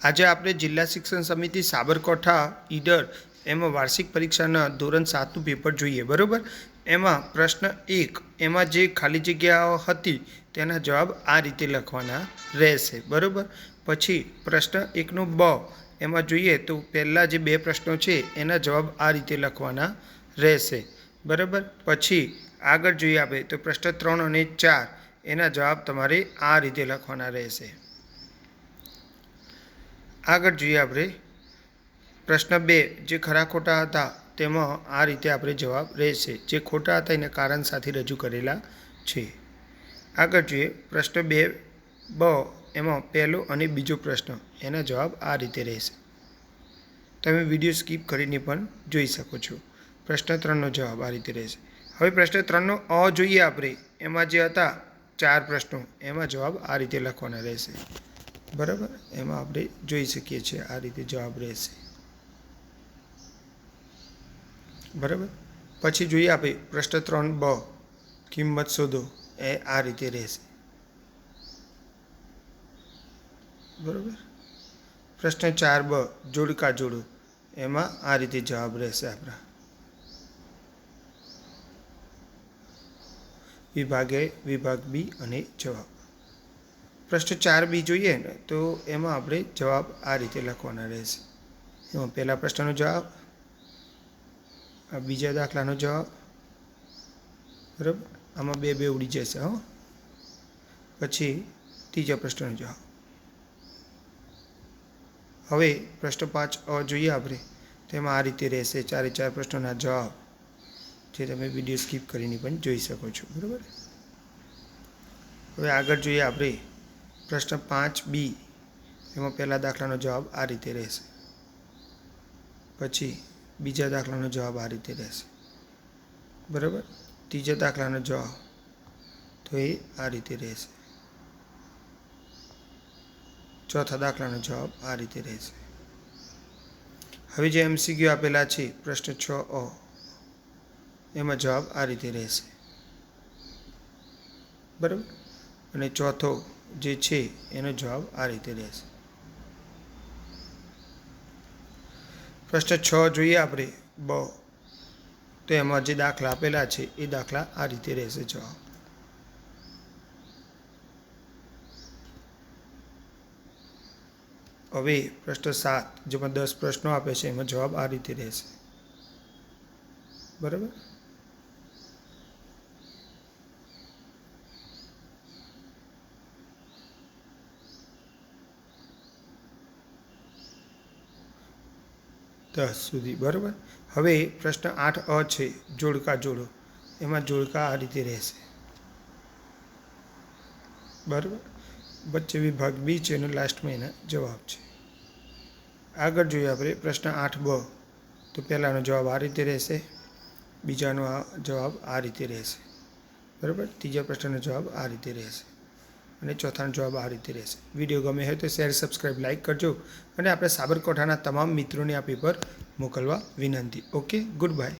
આજે આપણે જિલ્લા શિક્ષણ સમિતિ સાબરકાંઠા, ઈડર એમાં વાર્ષિક પરીક્ષાના ધોરણ સાતનું પેપર જોઈએ, બરાબર? એમાં પ્રશ્ન એક, એમાં જે ખાલી જગ્યાઓ હતી તેના જવાબ આ રીતે લખવાના રહેશે, બરાબર? પછી પ્રશ્ન એકનો બ, એમાં જોઈએ તો પહેલાં જે બે પ્રશ્નો છે એના જવાબ આ રીતે લખવાના રહેશે, બરાબર? પછી આગળ જોઈએ આપણે તો પ્રશ્ન ત્રણ અને ચાર, એના જવાબ તમારે આ રીતે લખવાના રહેશે. આગળ જોઈએ આપણે. પ્રશ્ન બે, જે ખરા ખોટા હતા તેમાં આ રીતે આપણે જવાબ રહેશે, જે ખોટા હતા એને કારણ સાથે રજૂ કરેલા છે. આગળ જોઈએ, પ્રશ્ન બે, બ, એમાં પહેલો અને બીજો પ્રશ્ન, એના જવાબ આ રીતે રહેશે. તમે વીડિયો સ્કીપ કરીને પણ જોઈ શકો છો. પ્રશ્ન ત્રણનો જવાબ આ રીતે રહેશે. હવે પ્રશ્ન ત્રણનો અ જોઈએ આપણે. એમાં જે હતા, ચાર પ્રશ્નો, એમાં જવાબ આ રીતે લખવાના રહેશે. બરાબર? એમાં આપણે જોઈ શકીએ છીએ આ રીતે જવાબ રહેશે. બરાબર? પછી જોઈએ આપણે પ્રશ્ન ત્રણ બ, કિંમત શોધો. એ આ રીતે રહેશે. બરાબર? પ્રશ્ન ચાર બ, જોડકા જોડો. એમાં આ રીતે જવાબ રહેશે આપણા. વિભાગે વિભાગ બી અને જવાબ. પ્રશ્ન ચાર બી જોઈએ ને, તો એમાં આપણે જવાબ આ રીતે લખવાના રહેશે. એમાં પહેલા પ્રશ્નનો જવાબ, આ બીજા દાખલાનો જવાબ, બરાબર? આમાં બે બે ઉડી જશે, હો. પછી ત્રીજા પ્રશ્નનો જવાબ. હવે પ્રશ્ન પાંચ અ જોઈએ આપણે તેમાં આ રીતે રહેશે. ચારે ચાર પ્રશ્નોના જવાબ, જે તમે વીડિયો સ્કીપ કરીને પણ જોઈ શકો છો, બરાબર? હવે આગળ જોઈએ આપણે. પ્રશ્ન પાંચ બી. એમાં પહેલા દાખલાનો જવાબ આ રીતે રહેશે. પછી બીજા દાખલાનો જવાબ આ રીતે રહેશે. બરાબર? ત્રીજા દાખલાનો જવાબ તો એ આ રીતે રહેશે. ચોથા દાખલાનો જવાબ આ રીતે રહેશે. હવે જે એમસીક્યુ આપેલા છે, પ્રશ્ન છ અ. એમાં જવાબ આ રીતે રહેશે. બરાબર? અને ચોથો જે છે, એનો જવાબ આ રીતે રહેશે. પ્રશ્ન છ જોઈએ આપણે. બ. તો એમાં જે દાખલા આપેલા છે, એ દાખલા આ રીતે રહેશે. જવાબ. હવે પ્રશ્ન સાત, જેમાં દસ પ્રશ્નો આપે છે, એમાં જવાબ આ રીતે રહેશે. બરાબર? દસ સુધી, બરાબર? હવે પ્રશ્ન આઠ અ છે, જોડકા જોડો. એમાં જોડકા આ રીતે રહેશે. બરાબર? વચ્ચે વિભાગ બી છે એનો લાસ્ટમાં એના જવાબ છે. આગળ જોઈએ આપણે પ્રશ્ન આઠ બ. તો પહેલાંનો જવાબ આ રીતે રહેશે. બીજાનો આ જવાબ આ રીતે રહેશે. બરાબર? ત્રીજા પ્રશ્નનો જવાબ આ રીતે રહેશે. અને ચોથાનો જવાબ આ રીતે રહેશે. વીડિયો ગમે હોય તો શેર સબસ્ક્રાઈબ લાઇક કરજો અને આપણે સાબરકાંઠાના તમામ મિત્રોને આ પેપર મોકલવા વિનંતી. Okay good bye